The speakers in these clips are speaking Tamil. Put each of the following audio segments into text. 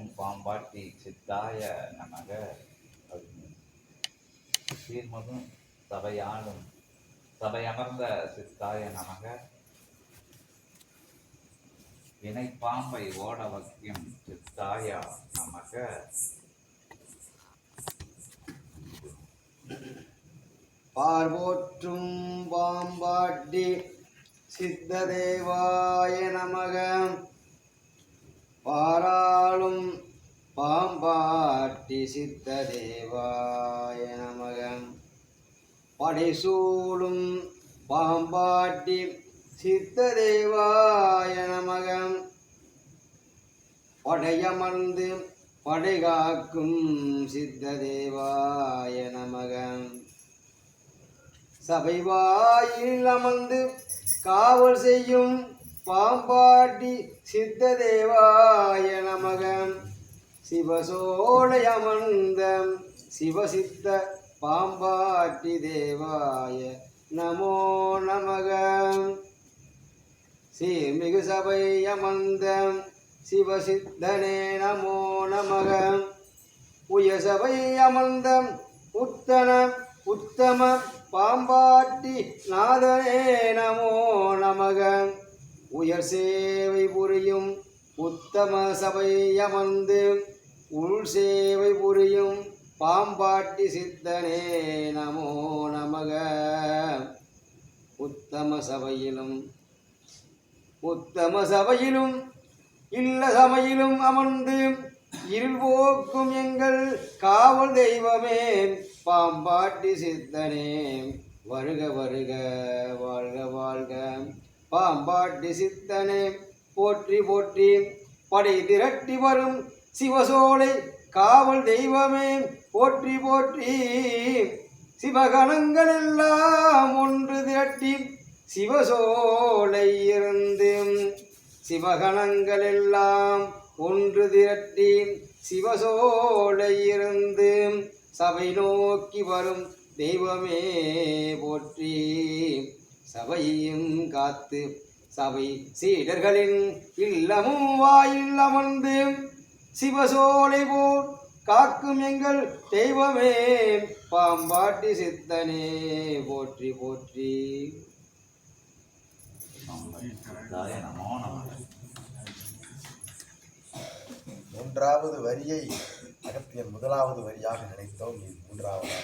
சீர்மிகும் பாம்பாட்டி சித்தாய நமக. சீர்மதும் சபையாளும் சபையமர்ந்த சித்தாய நமக. வினை பாம்பை ஓட வக்கியம் சித்தாய நமக. பார்வோற்றும் பாம்பாட்டி சித்ததேவாய நமகம் பாராளும் பாம்பாட்டி சித்த தேவாய நமகம் படைசூழும் பாம்பாட்டி சித்த தேவாய நமகம் படையமர்ந்து படைகாக்கும் சித்த தேவாய நமகம் சபை வாயில் அமர்ந்து காவல் செய்யும் பாம்பாட்டி சித்ததேவாய நமகம். சிவசோழயமந்தம் சிவசித்த பாம்பாட்டி தேவாய நமோ நமகம். சீர்மிகு சபை அமர்ந்த சிவசித்தனே நமோ நமகம். உயசபை அமர்ந்த உத்தன உத்தம பாம்பாட்டி நாதனே நமோ நமகம். உயர் சேவை புரியும் உத்தம சபை அமர்ந்து உள் சேவை புரியும் பாம்பாட்டி சித்தனே நமோ நமக. உத்தம சபையிலும் உத்தம சபையிலும் இல்ல சபையிலும் அமர்ந்து இருள் எங்கள் காவல் தெய்வமே பாம்பாட்டி சித்தனே. வருக வருக வாழ்க வாழ்க. பாம்பாட்டி சித்தனே போற்றி போற்றி. படை திரட்டி வரும் சிவசோலை காவல் தெய்வமே. போற்றி போற்றி. சிவகணங்கள் எல்லாம் ஒன்று திரட்டி சிவசோலை இருந்து சிவகணங்கள் எல்லாம் ஒன்று திரட்டி சிவசோலை இருந்து சபை நோக்கி வரும் தெய்வமே போற்றி. சபையும் காத்து சபை சீடர்களின் இல்லமும் வாயில் அமர்ந்து சிவசோலை போல் காக்கும் எங்கள் தெய்வமே பாம்பாட்டி சித்தனே போற்றி போற்றி. மூன்றாவது வரியை அகத்தியன் முதலாவது வரியாக நினைத்தோம். மூன்றாவது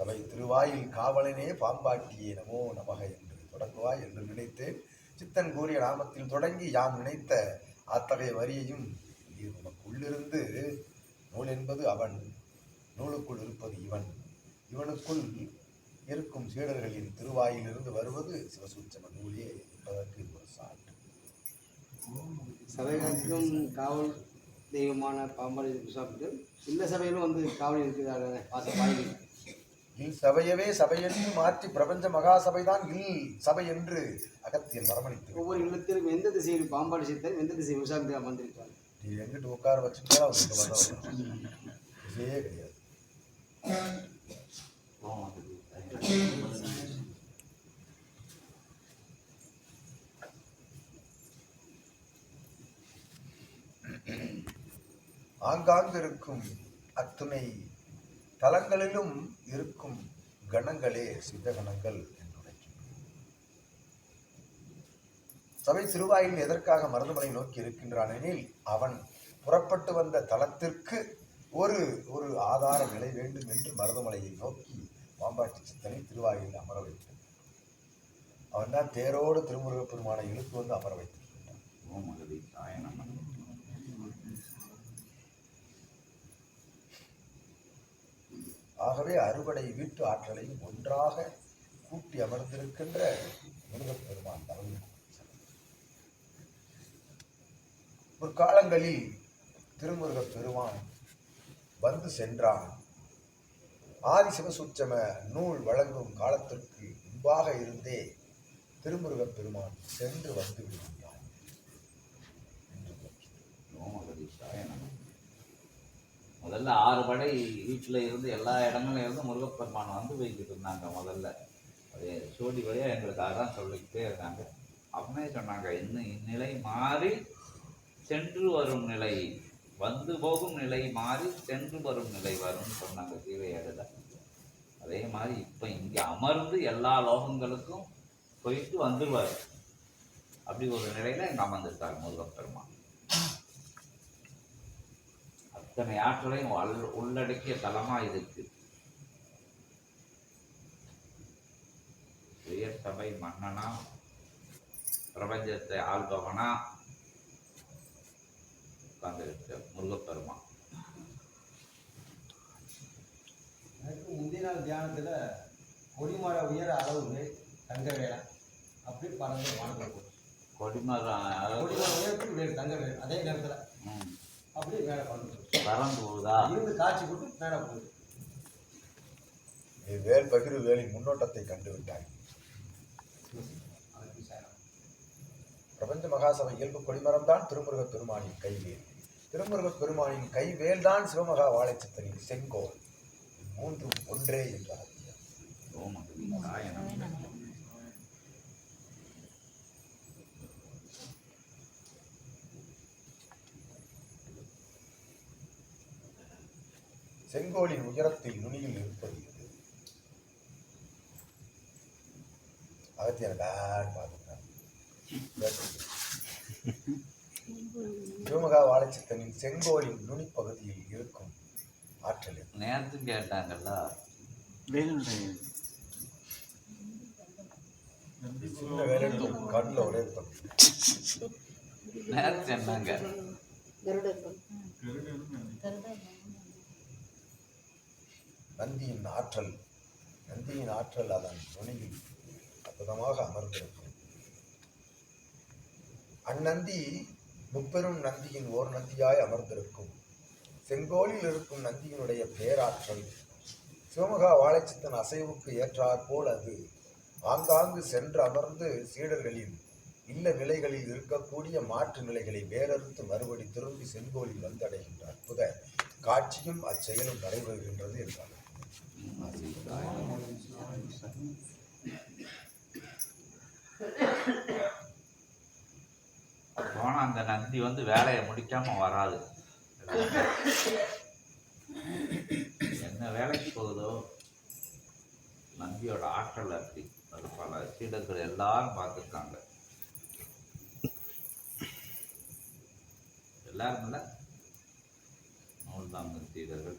தலை திருவாயில் காவலனே பாம்பாட்டியே நமோ நமக என்று தொடங்குவாய் என்று நினைத்தேன். சித்தன் கூறிய நாமத்தில் தொடங்கி யாம் நினைத்த அத்தகைய வரியையும் இது உனக்கு உள்ளிருந்து நூல் என்பது அவன் நூலுக்குள் இருப்பது இவன். இவனுக்குள் இருக்கும் சீடர்களின் திருவாயிலிருந்து வருவது சிவசூச்சம நூலே என்பதற்கு ஒரு சான்று. சபைகளுக்கும் காவல் தெய்வமான பாம்பாடி சாப்பிட்டு இந்த சபையிலும் வந்து காவல் இருக்கிறார்கள் வாச இல் சபையவே சபையென்று மாற்றி பிரபஞ்ச மகா சபைதான் இல் சபை என்று அகத்தியன் வரமளித்து ஒவ்வொரு இல்லத்திற்கும் எந்த திசையில் பாம்பாடி சித்தர் எந்த திசையில் விசாரத்தை அமர்ந்திருக்காங்க நீ எங்கிட்டு உட்கார வச்சுட்டா. இதே கிடையாது. ஆங்காங்கு இருக்கும் அத்துணை தலங்களிலும் இருக்கும் கணங்களே சித்த கணங்கள் என்று சபை சிறுவாயில் எதற்காக மருதமலை நோக்கி இருக்கின்றான் எனில் அவன் புறப்பட்டு வந்த தலத்திற்கு ஒரு ஒரு ஆதார நிலை வேண்டும் என்று மருதமலையை நோக்கி பாம்பாட்டி சித்தனை திருவாயில் அமர வைத்தான் அவன் தான் தேரோடு திருமுருகப் பெருமானை இழுத்து வந்து அமர வைத்திருக்கின்றான் ஓம் அகதீசாய நமக ஆகவே அறுவடை வீட்டு ஆற்றலையும் ஒன்றாக கூட்டி அமர்ந்திருக்கின்ற முருகப் பெருமான் தவறு ஒரு காலங்களில் திருமுருகப் பெருமான் வந்து சென்றான். ஆதிசிவசுட்சம நூல் வழங்கும் காலத்திற்கு முன்பாக இருந்தே திருமுருகப் பெருமான் சென்று வந்து விடுகின்றான். என்று போற்றுகிறோம். ஓம் அகதீசாய நமக முதல்ல ஆறு படை வீட்டில் இருந்து எல்லா இடங்கள்ல இருந்து முருகப்பெருமான் வந்து போய்கிட்டு இருந்தாங்க முதல்ல. அது சோடி வழியாக எங்களுக்கு அதான் சொல்லிக்கிட்டே இருக்காங்க அப்படின்னே சொன்னாங்க இன்னும் இந்நிலை மாறி சென்று வரும் நிலை வந்து போகும் நிலை மாறி சென்று வரும் நிலை வரும்னு சொன்னாங்க கீழையடில் அதே மாதிரி இப்போ இங்கே அமர்ந்து எல்லா லோகங்களுக்கும் போயிட்டு வந்துடுவார் அப்படி ஒரு நிலையில் இங்கே அமர்ந்திருக்கார் முருகப்பெருமான். அத்தனை ஆற்றலையும் உள்ளடக்கிய தலமா இருக்கு உயர் சபை மன்னனா பிரபஞ்சத்தை ஆள்பவனா உட்கார்ந்திருக்க முருகப்பெருமான். எனக்கு முந்தைய நாள் தியானத்தில் கொடிமர உயர அளவு தங்க வேலை அப்படியே பறந்து வானத்தில் கொடிமரம் கொடிமர உயரத்துக்கு வேறு தங்க வேலை அதே நேரத்தில். அப்படியே மேலே பறந்து பறந்து போகுதா? இருந்து காட்சி போட்டு மேலே போகுது. வேல் பகிர்வு வேலின் முன்னோட்டத்தை கண்டு விட்டாய். பிரபஞ்ச மகாசபை இயல்பு கொடிமரம் தான் திருமுருகப் பெருமானின் கைவேல். திருமுருகப் பெருமானின் கைவேல் தான் சிவமகா வாழைச்சித்தனின் செங்கோல். மூன்றும் ஒன்றே என்றார். செங்கோலின் உயரத்தில் நுனியில் இருப்பது இது அகத்தியர் பேட் பார்த்துட்டார் சிவமகா வாழைச்சித்தனின் செங்கோலின் நுனி பகுதியில் இருக்கும் ஆற்றல். நேத்து கேட்டாங்கல்ல. கண்ணில் ஒரே தப்பு. நேத்து சொன்னாங்க நந்தியின் ஆற்றல் நந்தியின் ஆற்றல் அதன் நுனியில் அற்புதமாக அமர்ந்திருக்கும். அந்நந்தி முப்பெரும் நந்தியின் ஓர் நந்தியாய் அமர்ந்திருக்கும். செங்கோலில் இருக்கும் நந்தியினுடைய பேராற்றல் சிவமகா வாழைச்சித்தன் அசைவுக்கு ஏற்றாற்போல் அது. ஆங்காங்கு சென்று அமர்ந்து சீடர்களின் இல்ல நிலைகளில் இருக்கக்கூடிய மாற்று நிலைகளை வேறறுத்து மறுபடி திரும்பி செங்கோலில் வந்தடைகின்ற அற்புத காட்சியும் அச்செயலும் நடைபெறுகின்றது என்றார். போனா அந்த நந்தி வந்து வேலையை முடிக்காம வராது. என்ன வேலைக்கு போகுதோ? நந்தியோட ஆற்றல் அப்படி. அது பல சீடர்கள் எல்லாரும் பார்த்துருக்காங்க. எல்லாரும் இல்லை நூல்தாங்க சீடர்கள்.